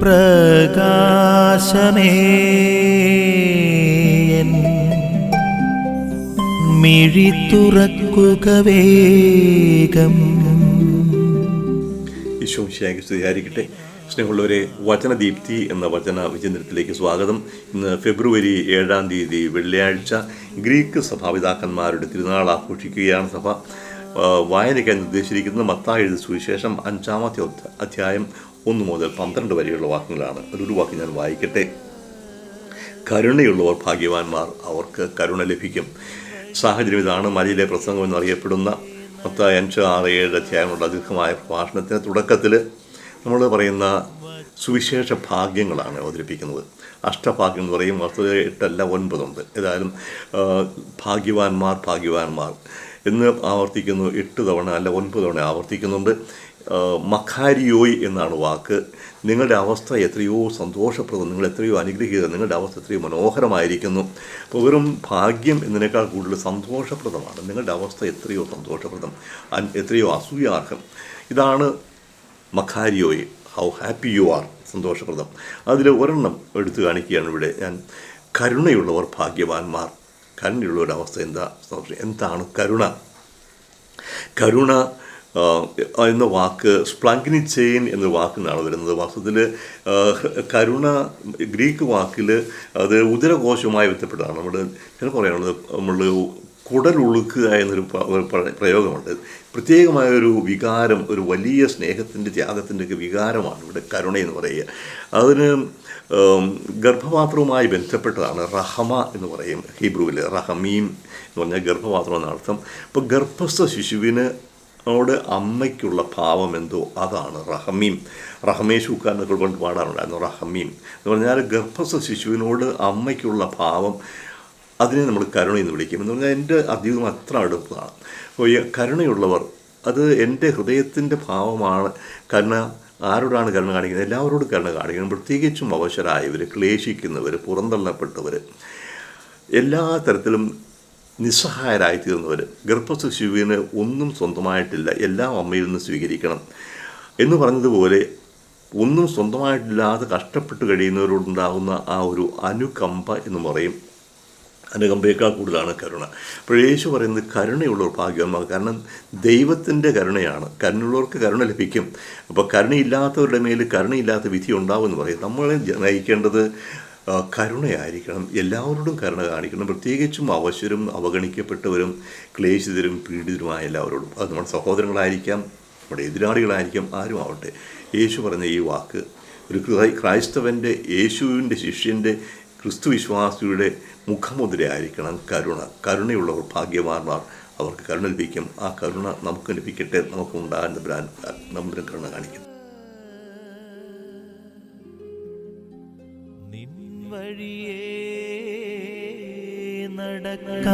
പ്രകാശമേ. മിഴി തുറക്കുക വേഗം. ഈശോ ശേഖർ സ്തുതിയായിരിക്കട്ടെ. സ്നേഹമുള്ളവരെ വചനദീപ്തി എന്ന വചന വിചിന്തനത്തിലേക്ക് സ്വാഗതം. ഇന്ന് ഫെബ്രുവരി ഏഴാം തീയതി വെള്ളിയാഴ്ച ഗ്രീക്ക് സഭാപിതാക്കന്മാരുടെ തിരുനാൾ ആഘോഷിക്കുകയാണ് സഭ. വായനയ്ക്കായി നിർദ്ദേശിച്ചിരിക്കുന്നത് മത്തായി എഴുതി സുവിശേഷം അഞ്ചാമത്തെ അധ്യായം ഒന്ന് മുതൽ പന്ത്രണ്ട് വരെയുള്ള വാക്യങ്ങളാണ് ഒരു വാക്ക് ഞാൻ വായിക്കട്ടെ. കരുണയുള്ളവർ ഭാഗ്യവാന്മാർ അവർക്ക് കരുണ ലഭിക്കും. സാഹചര്യം ഇതാണ്. മലയിലെ പ്രസംഗം എന്നറിയപ്പെടുന്ന മൊത്തം അഞ്ച് ആറ് ഏഴ് അധ്യായമുള്ള ദീർഘമായ പ്രഭാഷണത്തിന് തുടക്കത്തിൽ നമ്മൾ പറയുന്ന സുവിശേഷ ഭാഗ്യങ്ങളാണ് അവതരിപ്പിക്കുന്നത്. അഷ്ടഭാഗ്യം എന്ന് പറയും. വസ്തുത എട്ടല്ല ഒൻപതുണ്ട്. ഏതായാലും ഭാഗ്യവാന്മാർ ഭാഗ്യവാന്മാർ. എന്ന് ആവർത്തിക്കുന്നു എട്ട് തവണ അല്ല ഒൻപത് തവണ ആവർത്തിക്കുന്നുണ്ട്. മഖാരിയോയ് എന്നാണ് വാക്ക്. നിങ്ങളുടെ അവസ്ഥ എത്രയോ സന്തോഷപ്രദം നിങ്ങൾ എത്രയോ അനുഗ്രഹിക്കുക നിങ്ങളുടെ അവസ്ഥ എത്രയോ മനോഹരമായിരിക്കുന്നു. അപ്പോൾ വെറും ഭാഗ്യം എന്നതിനേക്കാൾ കൂടുതൽ സന്തോഷപ്രദമാണ്. നിങ്ങളുടെ അവസ്ഥ എത്രയോ സന്തോഷപ്രദം എത്രയോ അസൂയാർഹം. ഇതാണ് മഖാരിയോയ്. ഹൗ ഹാപ്പി യു ആർ സന്തോഷപ്രദം. അതിൽ ഒരെണ്ണം എടുത്തു കാണിക്കുകയാണ് ഇവിടെ. ഞാൻ കരുണയുള്ളവർ ഭാഗ്യവാന്മാർ. കരുണയുള്ളവരുടെ അവസ്ഥ എന്താ എന്താണ് കരുണ? കരുണ എന്ന വാക്ക് സ്പ്ലങ്കിനിച്ചെയിൻ എന്ന വാക്കിനാണ് വരുന്നത് വാസ്തവത്തിൽ കരുണ ഗ്രീക്ക് വാക്കിൽ അത് ഉദരകോശവുമായി ബന്ധപ്പെട്ടതാണ്. നമ്മുടെ ചില പറയാനുള്ളത് നമ്മൾ കുടലുളുക്കുക എന്നൊരു പ്രയോഗമുണ്ട്. പ്രത്യേകമായ ഒരു വികാരം ഒരു വലിയ സ്നേഹത്തിന്റെ ത്യാഗത്തിന്റെ ഒക്കെ വികാരമാണ് ഇവിടെ കരുണ എന്ന് പറയുക. അതിന് ഗർഭപാത്രവുമായി ബന്ധപ്പെട്ടതാണ് റഹമ എന്ന് പറയും ഹീബ്രുവിൽ. റഹമീം എന്ന് പറഞ്ഞാൽ ഗർഭപാത്രം എന്നർത്ഥം അപ്പോൾ ഗർഭസ്ഥ ശിശുവിന് അവിടെ അമ്മയ്ക്കുള്ള ഭാവം എന്തോ അതാണ് റഹമീം. റഹമേശൂക്ക എന്നൊക്കെ കൊണ്ട് പാടാറുണ്ടായിരുന്നു റഹമീം. എന്ന് പറഞ്ഞാൽ ഗർഭസ്ഥ ശിശുവിനോട് അമ്മയ്ക്കുള്ള ഭാവം അതിനെ നമ്മൾ കരുണ എന്ന് വിളിക്കും എന്ന് പറഞ്ഞാൽ എന്റെ അധികം അത്ര അടുപ്പമാണ്. അപ്പോൾ ഈ കരുണയുള്ളവർ അത് എന്റെ ഹൃദയത്തിന്റെ ഭാവമാണ് കരുണ ആരോടാണ് കരുണ കാണിക്കുന്നത്? എല്ലാവരോടും കരുണ കാണിക്കണം. പ്രത്യേകിച്ചും അവശരായവർ ക്ലേശിക്കുന്നവർ പുറന്തള്ളപ്പെട്ടവർ എല്ലാ തരത്തിലും നിസ്സഹായരായി തീർന്നവർ ഗർഭസ്ഥ ശിശുവിന് ഒന്നും സ്വന്തമായിട്ടില്ല എല്ലാം അമ്മയിൽ നിന്ന് സ്വീകരിക്കണം എന്ന് പറഞ്ഞതുപോലെ ഒന്നും സ്വന്തമായിട്ടില്ലാതെ കഷ്ടപ്പെട്ട് കഴിയുന്നവരോടുണ്ടാകുന്ന ആ ഒരു അനുകമ്പ എന്ന് പറയും. അനുകമ്പയേക്കാൾ കൂടുതലാണ് കരുണ. അപ്പോൾ യേശു പറയുന്നത് കരുണയുള്ളവർ ഭാഗ്യവാന്മാർ. കാരണം ദൈവത്തിന്റെ കരുണയാണ്. കരുണയുള്ളവർക്ക് കരുണ ലഭിക്കും. അപ്പോൾ കരുണയില്ലാത്തവരുടെ മേൽ കരുണയില്ലാത്ത വിധി ഉണ്ടാവുമെന്ന് പറയും. നമ്മളെ നയിക്കേണ്ടത് കരുണയായിരിക്കണം. എല്ലാവരോടും കരുണ കാണിക്കണം. പ്രത്യേകിച്ചും അവശരും അവഗണിക്കപ്പെട്ടവരും ക്ലേശിതരും പീഡിതരുമായ എല്ലാവരോടും. അത് നമ്മുടെ സഹോദരങ്ങളായിരിക്കാം നമ്മുടെ എതിരാളികളായിരിക്കാം ആരും ആവട്ടെ യേശു പറഞ്ഞ ഈ വാക്ക് ഒരു ക്രൈ- ക്രൈസ്തവന്റെ യേശുവിന്റെ ശിഷ്യന്റെ ക്രിസ്തു വിശ്വാസിയുടെ മുഖമുദ്രയായിരിക്കണം കരുണ. കരുണയുള്ളവർ ഭാഗ്യവാന്മാർ. അവർക്ക് കരുണ ലഭിക്കും. ആ കരുണ നമുക്ക് ലഭിക്കട്ടെ. നമുക്ക് ഉണ്ടാകുന്ന ബ്രാൻ നമ്മുടെ കരുണ കാണിക്കും നടക്ക